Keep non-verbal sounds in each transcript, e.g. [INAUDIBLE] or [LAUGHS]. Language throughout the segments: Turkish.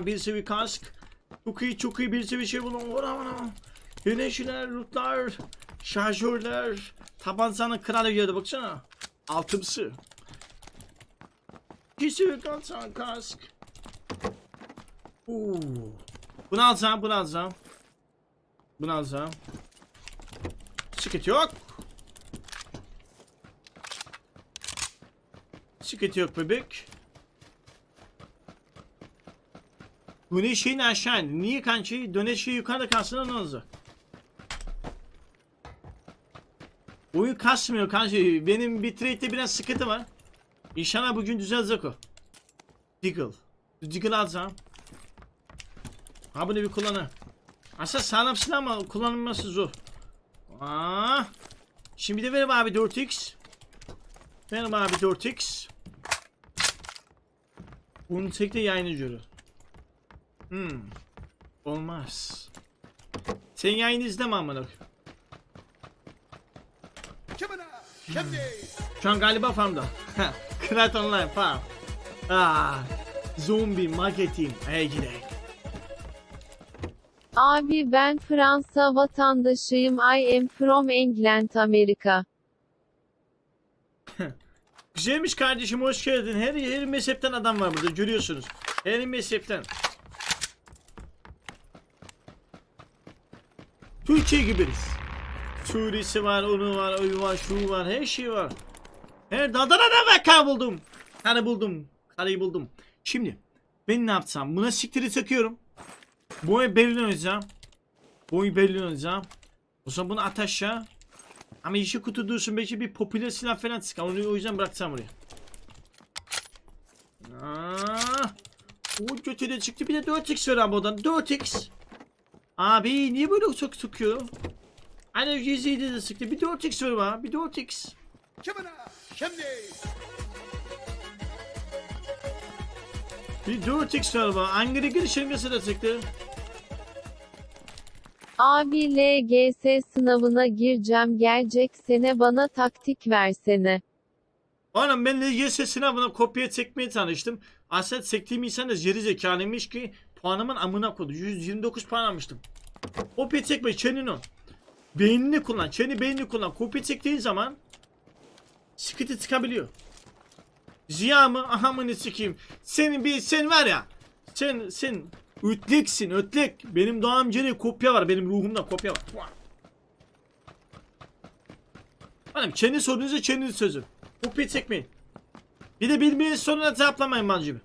Bir seviye kask. Çok iyi çok iyi bir seviye şey bulun. Vura vura. Güneşler, lootlar, şarjörler. Tabancanın kralı geldi baksana. Altımsı. Bir seviye kalsan kask. Oo. Bunu alacağım, bunu alacağım. Bunu alacağım. Sıkıntı yok. Sıkıntı yok bebek. Güneş şeyin aşağı. Niye kanki? Döneş şey yukarıda kalsın ne olacak? Oyun kasmıyor kanki. Benim bitrate'de biraz sıkıntı var. İnşallah bugün düzelecek o. Diggle. Diggle alacağım. Ha bunu bir kullanı. Aslında sağlam silah ama kullanılması zor. Aa. Şimdi de verim abi 4x. Verim abi 4x. Bunu tek de yayını görür. Hmm. Olmaz. Sen yayın izleme amına. koyayım. Şu an galiba farmda. Krat online farm. Aa. Zombi marketing. Hey gidelim. Abi ben Fransa vatandaşıyım. I am from England, Amerika. Güzelmiş kardeşim hoş geldin. Her her mezhepten adam var burada görüyorsunuz. Her mezhepten. Türkiye gibiyiz. Surisi var, onu var, oyu var, şu var, her şey var. Her daldan adam vaka buldum. Karı buldum. Karıyı buldum. Şimdi ben ne yapsam? Buna siktiri takıyorum. Bu oyu Berlin oynayacağım. Bu oyu Berlin oynayacağım. O zaman bunu at aşağı. Ama işi kutu dursun belki bir popüler silah falan çıkar. Onu o yüzden bıraksam buraya. Aa, o kötü de çıktı. Bir de 4x ver abi odan. 4x. Abi niye böyle çok sıkıyor? Hani yüzeyde de sıktı. Bir 4x ver bana. Bir 4x. Bir 4x ver bana. Angry girişimgesi de çıktı. Abi LGS sınavına gireceğim. Gelecek sene bana taktik versene. Oğlum ben LGS sınavına kopya çekmeye çalıştım. Aslında çektiğim insan da geri zekalıymış ki puanımın amına koydu. 129 puan almıştım. Kopya çekme çenin o. Beynini kullan. Çeni beynini kullan. Kopya çektiğin zaman sıkıntı çıkabiliyor. Ziya mı? Aha mı ne sikeyim. Senin bir sen var ya. Sen sen ötleksin ötlek. Benim doğam geri kopya var. Benim ruhumda kopya var. Hanım kendi sorunuzu kendi sözü. Kopya çekmeyin. Bir de bilmeyen soruna cevaplamayın gibi.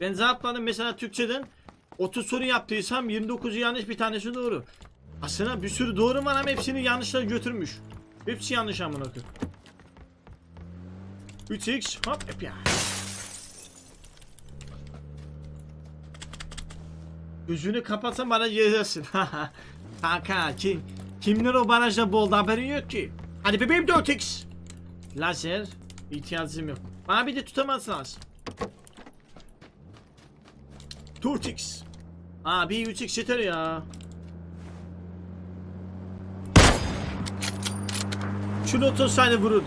Ben cevapladım mesela Türkçeden 30 soru yaptıysam 29'u yanlış bir tanesi doğru. Aslında bir sürü doğru var ama hepsini yanlışlar götürmüş. Hepsi yanlış amına koyayım. 3x hop hep ya. Gözünü kapatsan bana gelirsin. [LAUGHS] Kanka kim, kimler o barajda boldu haberin yok ki. Hadi bebeğim 4x. Lazer ihtiyacım yok. Bana bir de tutamazsın lazım. 4x. Aa bir yüksek yeter ya. Şunu otursaydı vururdu.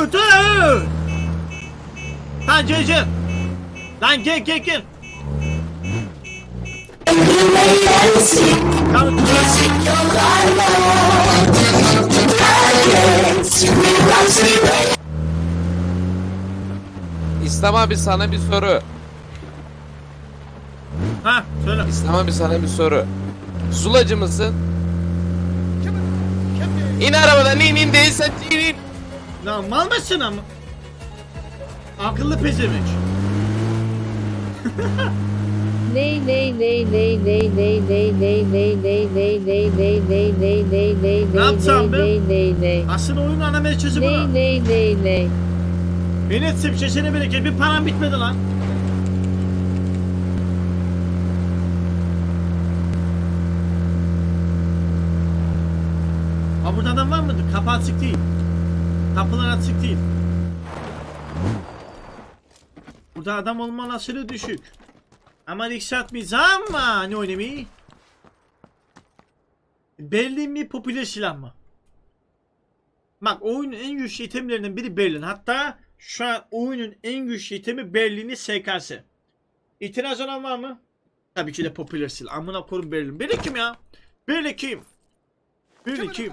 Öte! Lan Cece! Lan gel gel gel! Kanka İslam abi sana bir soru. Ha söyle. İslam abi sana bir soru. Sulacı mısın? İn arabadan in in değilsen in in. Lan mal mısın ama? Akıllı pezevenk. Ley ley ley ley ley ley ley ley ley ley ley ley ley ley ley ley ley Ne yapsam ben? ley ley ley Aslında oyunun ana merkezi ley bu. ley ley ley Beni etsin çeşene bereket bir param bitmedi lan. Ha burada adam var mıdır? Kapı açık değil. Kapılar açık değil. Burada adam olma olasılığı düşük. Ama atmayacağım ama ne oynamayı? Berlin mi popüler silah mı? Bak oyunun en güçlü itemlerinden biri Berlin. Hatta Şu an oyunun en güçlü itemi Berlin'i SKS. İtiraz olan var mı? Tabii ki de popüler sil. Amına koyayım Berlin. Berlin kim ya? Berlin kim? Berlin kim?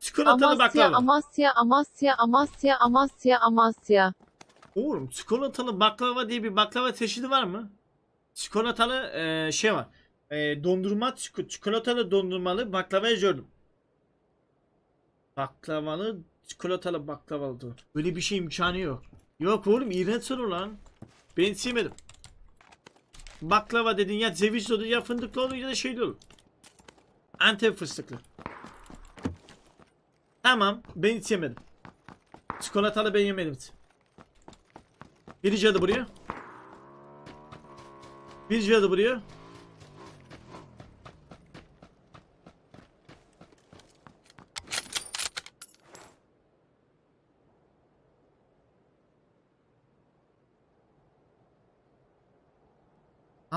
Çikolatalı Amasya, baklava. Amasya, Amasya, Amasya, Amasya, Amasya. Oğlum çikolatalı baklava diye bir baklava çeşidi var mı? Çikolatalı eee, şey var. Eee, dondurma çik- çikolatalı dondurmalı baklavayı gördüm. Baklavalı çikolatalı baklavalı. Böyle bir şey imkanı yok. Yok oğlum iğrenç olur lan. Ben sevmedim. Baklava dedin ya ceviz olur ya fındıklı olur ya da şeyli olur. Antep fıstıklı. Tamam ben hiç yemedim. Çikolatalı ben yemedim hiç. Bir cadı buraya. Bir cadı buraya.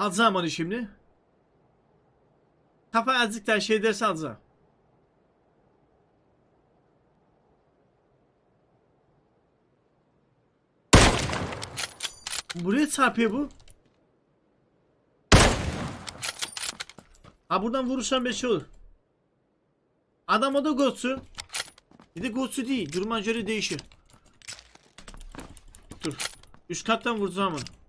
Alacağım onu şimdi. Kafa azıcık şey derse alacağım. Buraya çarpıyor bu. Ha buradan vurursam bir şey olur. Adam o da gotsu. Bir de gotsu değil. Duruma göre değişir. Dur. Üst kattan vuracağım onu.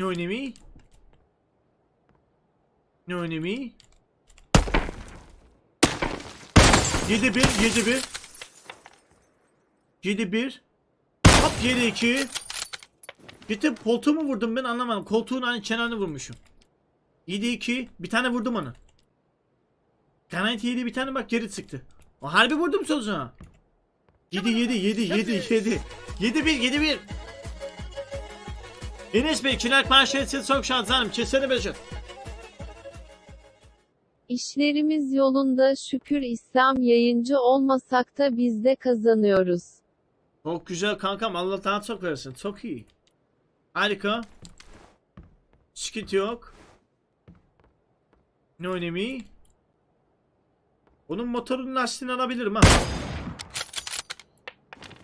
Ne önemi? Ne önemi? 7 1 7 1 7 1 Hop 7 2 Gitti koltuğu mu vurdum ben anlamadım. Koltuğun aynı kenarını vurmuşum. 7 2 bir tane vurdum onu. Garanti 7 bir tane bak geri çıktı. O harbi vurdum sözüne. 7 7 7 7 7 7 1 7 1 Enes Bey kiler parçası çok şanslanım. Kesene beşer. İşlerimiz yolunda şükür İslam yayıncı olmasak da biz de kazanıyoruz. Çok güzel kankam. Allah daha çok versin. Çok iyi. Harika. Sıkıntı yok. Ne önemi? Onun motorunun lastiğini alabilirim ha.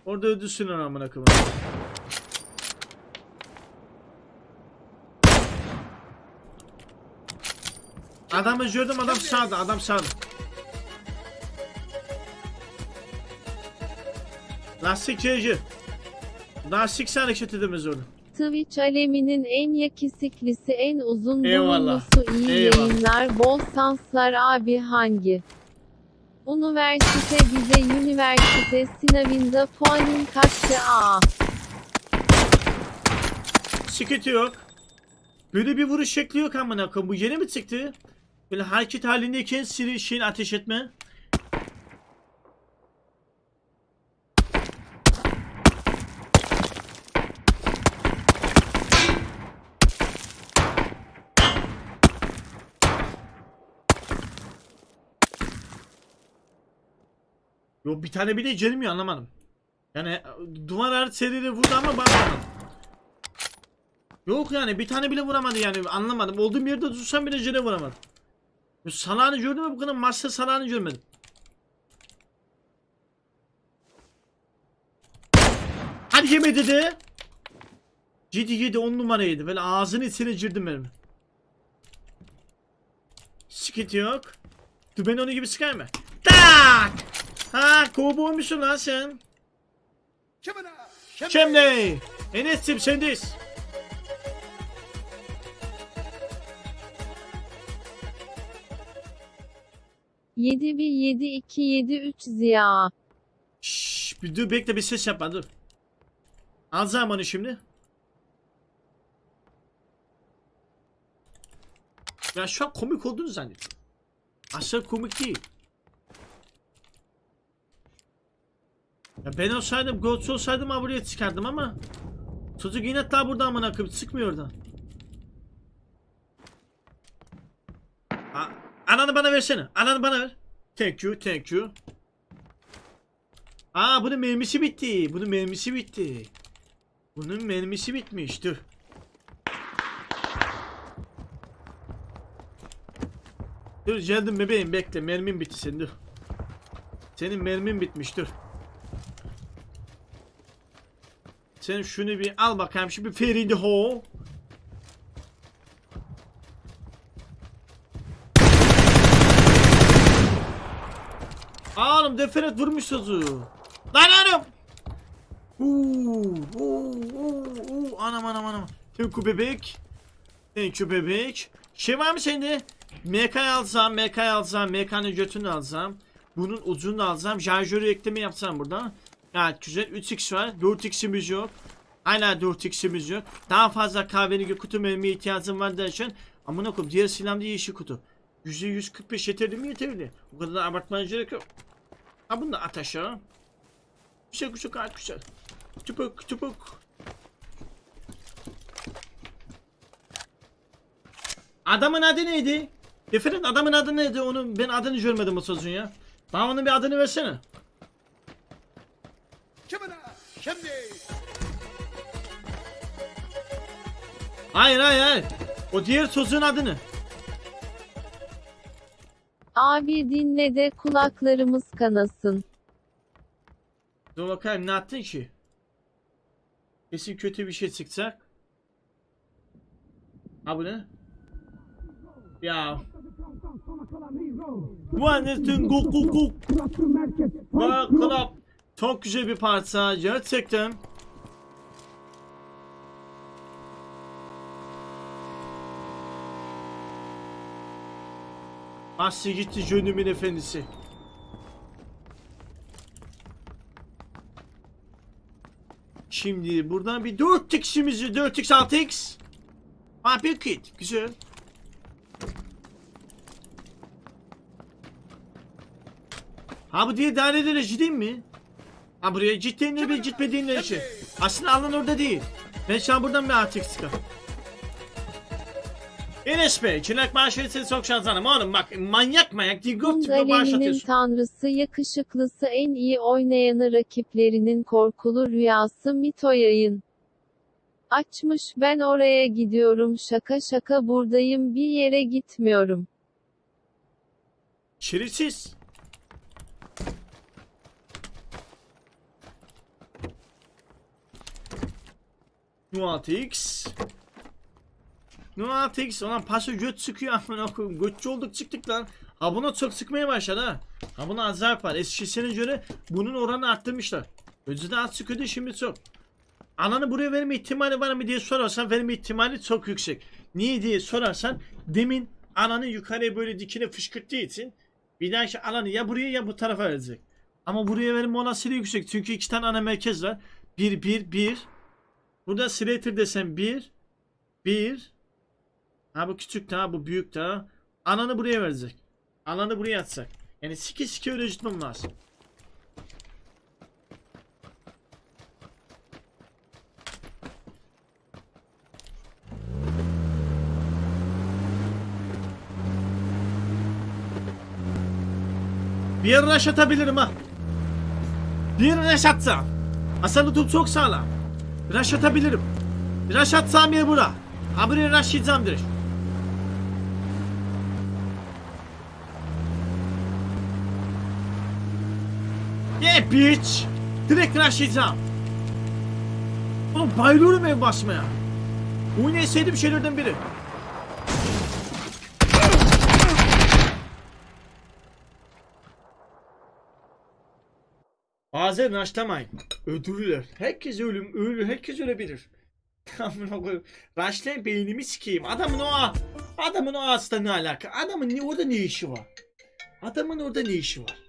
Orada ödüsün amına koyayım. Adamı gördüm adam sağda adam sağda. Lastik ceyci. Lastik hareket edemez onu. Twitch aleminin en yakisiklisi en uzun Eyvallah. iyi Eyvallah. yayınlar bol sanslar abi hangi? Üniversite bize üniversite sınavında puanın kaçtı a? Sıkıntı yok. Böyle bir vuruş şekli yok amına koyayım. Bu yeni mi çıktı? Böyle hareket halindeyken siri şeyin ateş etme. Yo bir tane bile gelmiyor anlamadım. Yani duvar her seriyle vurdu ama ben anlamadım. Yok yani bir tane bile vuramadı yani anlamadım. Olduğum yerde dursam bile jene vuramadım. Ya Salağını gördüm ama bu kadar master salağını görmedim. Hadi yeme dedi. 7 7 10 numaraydı. Böyle ağzını içine girdim benim. Sıkıntı yok. Dur ben onu gibi sıkayım mı? Tak! Ha kovboy musun lan sen? Şimdi Enes'cim sendeyiz. Yedi bir yedi iki yedi üç Ziya. Şşş bir dur bekle bir ses yapma dur. Al zamanı şimdi. Ya şu an komik olduğunu zannediyorum. Aslında komik değil. Ya ben olsaydım Ghost olsaydım ha çıkardım ama Çocuk yine daha burada amına koyayım sıkmıyor oradan. Ananı bana versene. Ananı bana ver. Thank you, thank you. Aa bunun mermisi bitti. Bunun mermisi bitti. Bunun mermisi bitmiş. Dur. Dur geldim bebeğim bekle. Mermin bitti senin dur. Senin mermin bitmiş dur. Sen şunu bir al bakayım. Şu bir feridi ho. Oğlum deferet vurmuş sözü. Lan oğlum. Uuu, uuu, uuu. Anam anam anam. You bebek. You bebek. Şey var mı sende? MK alsam, MK alsam, MK'nın götünü alsam. Bunun ucunu alsam. Şarjörü ekleme yapsam burada. Gayet güzel. 3x var. 4x'imiz yok. Hala 4x'imiz yok. Daha fazla kahverengi kutu mermiye ihtiyacım var derken. Amına koyayım diğer silahımda yeşil kutu. %145 yeterli mi yeterli? O kadar da abartmaya gerek yok. Ha bunu da at aşağı. Güzel güzel gayet güzel. Tupuk tupuk. Adamın adı neydi? Efendim adamın adı neydi? Onu ben adını görmedim o sözün ya. Bana onun bir adını versene. Şimdi. Hayır hayır hayır. O diğer sözün adını. Abi dinle de kulaklarımız kanasın. Dur bakayım ne attın ki? Kesin kötü bir şey çıkacak. Ha bu ne? Ya. Vanetin guk guk guk. Bak klap. Çok güzel bir parça. Gerçekten. Aslı gitti jönümün efendisi. Şimdi buradan bir 4x'imizi 4x 6x. Ha bir kit. Güzel. Ha bu diye daireleri ciddi mi? Ha buraya ciddi ne bir ne şey. Aslında alan orada değil. Ben şu an buradan bir artık çıkar. Enes Bey, Çınak Maaşeri seni çok şanslanım. Oğlum bak manyak manyak digop tigop bağış Kundalini'nin atıyorsun. tanrısı yakışıklısı en iyi oynayanı rakiplerinin korkulu rüyası Mito yayın. Açmış ben oraya gidiyorum şaka şaka buradayım bir yere gitmiyorum. Şerefsiz. Nuat Nuat X. Ulan paso göt sıkıyor amına koyayım. Götçü olduk çıktık lan. Ha buna çok sıkmaya başladı ha. Ha buna azar var. Eskisine göre bunun oranı arttırmışlar. Önceden az sıkıyordu şimdi çok. Ananı buraya verme ihtimali var mı diye sorarsan verme ihtimali çok yüksek. Niye diye sorarsan demin ananı yukarıya böyle dikine fışkırttığı için bir dahaki alanı ya buraya ya bu tarafa verecek. Ama buraya verme olasılığı yüksek. Çünkü iki tane ana merkez var. 1 1 1. Burada Slater desem 1 1 Ha bu küçük daha bu büyük daha. Ananı buraya verecek. Ananı buraya atacak. Yani siki siki öyle tutmam lazım. Bir rush atabilirim ha. Bir rush atsam. Hasan tutup çok sağlam. Rush atabilirim. Rush atsam yer bura. Ha buraya rush yiyeceğim direkt. Bitch. Direkt rush yiyeceğim. Oğlum bayılıyorum ev basmaya. Oyun en sevdiğim şeylerden biri. Bazen raşlamayın. Öldürürler. Herkes ölüm, ölür, herkes ölebilir. [LAUGHS] Amına koyayım. Raşlayın beynimi sikeyim. Adamın o adamın o ağızda ne alaka? Adamın ne, orada ne işi var? Adamın orada ne işi var?